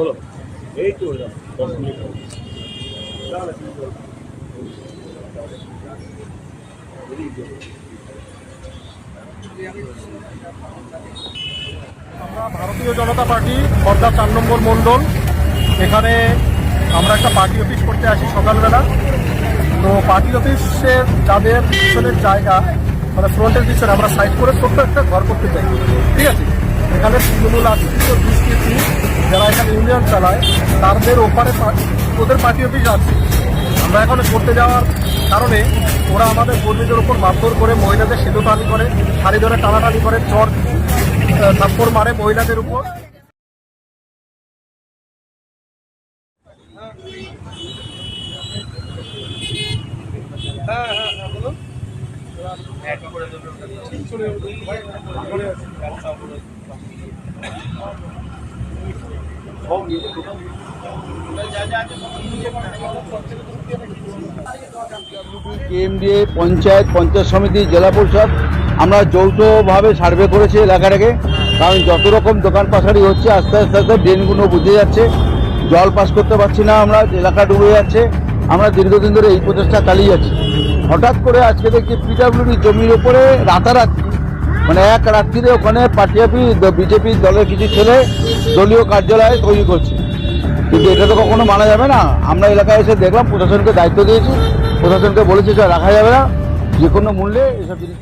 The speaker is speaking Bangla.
বলো। এই তো দশ মিনিট আমরা ভারতীয় জনতা পার্টি খর্দা চার নম্বর মণ্ডল। এখানে আমরা একটা পার্টি অফিস করতে আসি সকালবেলা। তো পার্টি অফিসে যাদের পিছনের জায়গা মানে ফ্রন্টের পিছনে আমরা সাইড করে ছোট্ট একটা ঘর করতে চাই। ঠিক আছে? এখানে তৃণমূল আশ্রিত দুষ্কৃতি যারা এখানে ইউনিয়ন চালায় তাদের ওপারে ওদের পার্টি অফিস আছে। আমরা এখন করতে যাওয়ার কারণে ওরা আমাদের কর্মীদের ওপর মারধর করে মহিলাদের সেতু টানি করে শাড়ি ধরে টানাটানি করে চর আহ, থাপ্পড় মারে মহিলাদের উপর। কেএমডিএ পঞ্চায়েত পঞ্চায়েত সমিতি জেলা পরিষদ, আমরা যৌথভাবে সার্ভে করেছি এলাকাটাকে। কারণ যত রকম দোকান পাশারি হচ্ছে, আস্তে আস্তে আস্তে ড্রেনগুলো বুঝে যাচ্ছে। জল পাস করতে পারছি না আমরা, এলাকা ডুবে যাচ্ছে। আমরা দীর্ঘদিন ধরে এই প্রচেষ্টা চালিয়ে যাচ্ছি। হঠাৎ করে আজকে দেখছি পিডাব্লিউডি জমির ওপরে রাতারাতি। মানে এক রাত্রিরে ওখানে পার্টিআপি বিজেপি বিজেপির দলের কিছু ছেলে দলীয় কার্যালয় তৈরি করছে। কিন্তু এটা তো কখনো মানা যাবে না। আমরা এলাকায় এসে দেখলাম, প্রশাসনকে দায়িত্ব দিয়েছি। প্রশাসনকে বলেছি এটা রাখা যাবে না। যে কোনো মূল্যে এসব জিনিস